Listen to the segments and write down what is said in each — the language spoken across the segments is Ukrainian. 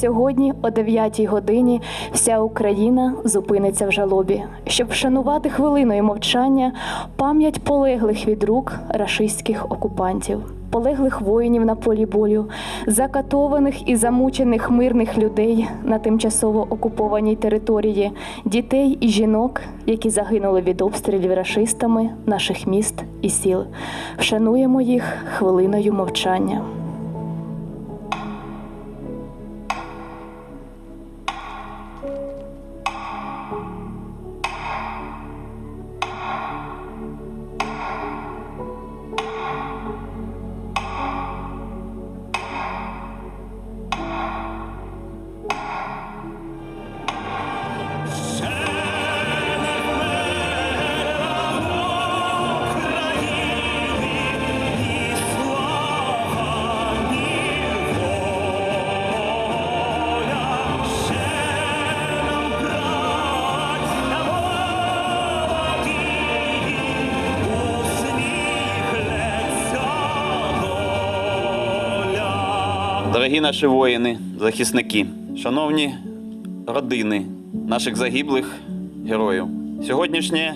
сьогодні, о 9 годині, вся Україна зупиниться в жалобі, щоб вшанувати хвилиною мовчання пам'ять полеглих від рук рашистських окупантів, полеглих воїнів на полі бою, закатованих і замучених мирних людей на тимчасово окупованій території, дітей і жінок, які загинули від обстрілів рашистами наших міст і сіл. Вшануємо їх хвилиною мовчання. Дорогі наші воїни, захисники, шановні родини наших загиблих героїв. Сьогоднішнє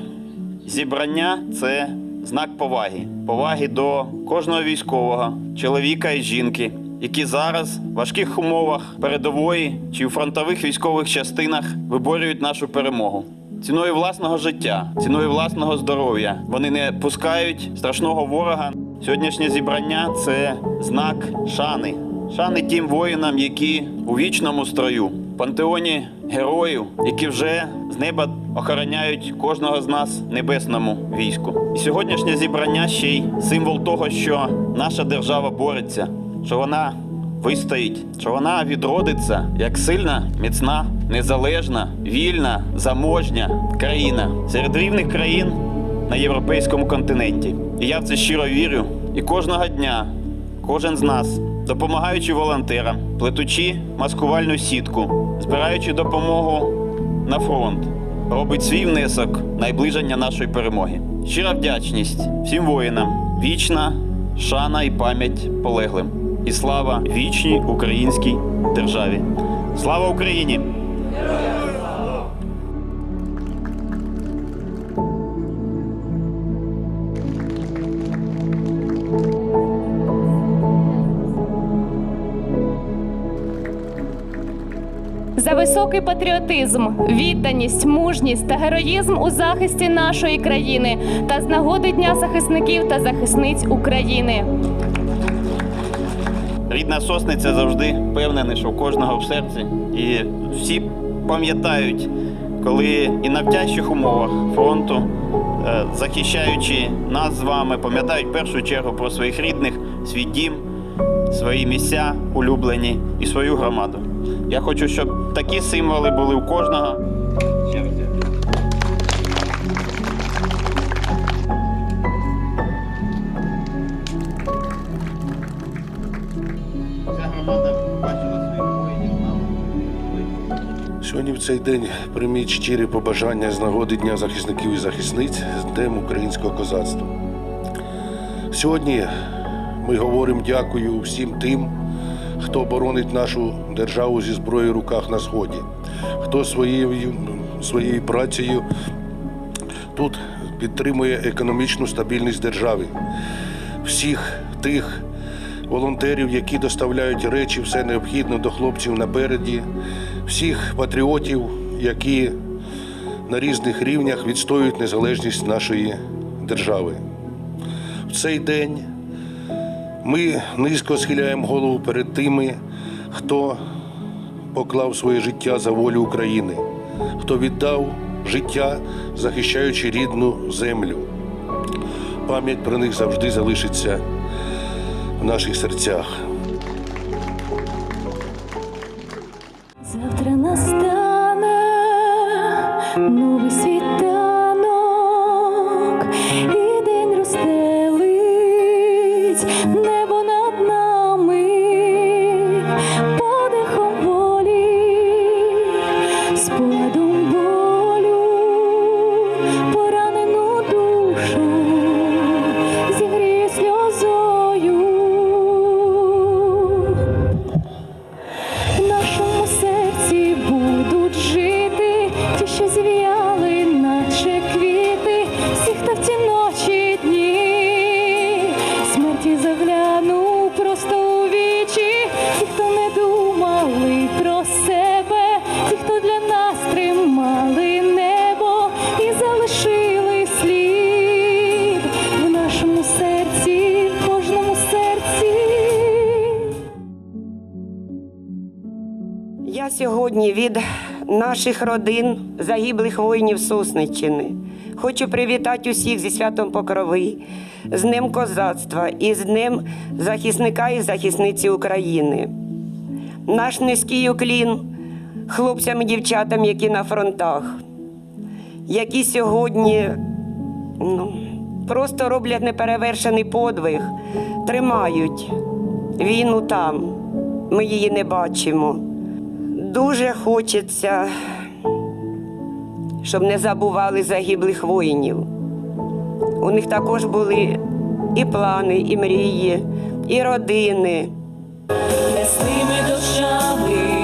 зібрання це знак поваги, поваги до кожного військового, чоловіка і жінки, які зараз в важких умовах передової чи у фронтових військових частинах виборюють нашу перемогу. Ціною власного життя, ціною власного здоров'я вони не пускають страшного ворога. Сьогоднішнє зібрання це знак шани. Шани тим воїнам, які у вічному строю, пантеоні героїв, які вже з неба охороняють кожного з нас небесному війську. І сьогоднішнє зібрання ще й символ того, що наша держава бореться, що вона вистоїть, що вона відродиться як сильна, міцна, незалежна, вільна, заможня країна серед рівних країн на європейському континенті. І я в це щиро вірю. І кожного дня кожен з нас, допомагаючи волонтерам, плетучи маскувальну сітку, збираючи допомогу на фронт, робить свій внесок найближення нашої перемоги. Щира вдячність всім воїнам, вічна шана і пам'ять полеглим. І слава вічній українській державі. Слава Україні! Високий патріотизм, відданість, мужність та героїзм у захисті нашої країни та з нагоди Дня захисників та захисниць України. Рідна сосниця завжди впевнений, що у кожного в серці. І всі пам'ятають, коли і на втяжчих умовах фронту, е, захищаючи нас з вами, пам'ятають в першу чергу про своїх рідних, свій дім, свої місця улюблені і свою громаду. Я хочу, щоб такі символи були у кожного. Сьогодні в цей день прийміть щирі побажання з нагоди Дня захисників і захисниць з Днем українського козацтва. Сьогодні ми говоримо дякую всім тим, хто боронить нашу державу зі зброєю в руках на сході, хто своєю, своєю працею тут підтримує економічну стабільність держави. Всіх тих волонтерів, які доставляють речі, все необхідне до хлопців напереді, всіх патріотів, які на різних рівнях відстоюють незалежність нашої держави. В цей день ми низько схиляємо голову перед тими, хто поклав своє життя за волю України, хто віддав життя, захищаючи рідну землю. Пам'ять про них завжди залишиться в наших серцях. Завтра настане новий світанок, сьогодні від наших родин, загиблих воїнів Сосниччини, хочу привітати усіх зі святом Покрови, з Днем козацтва і з Днем захисника і захисниці України. Наш низький уклін хлопцям і дівчатам, які на фронтах, які сьогодні ну, просто роблять неперевершений подвиг, тримають війну там. Ми її не бачимо. Дуже хочеться, щоб не забували загиблих воїнів. У них також були і плани, і мрії, і родини. Дощами умила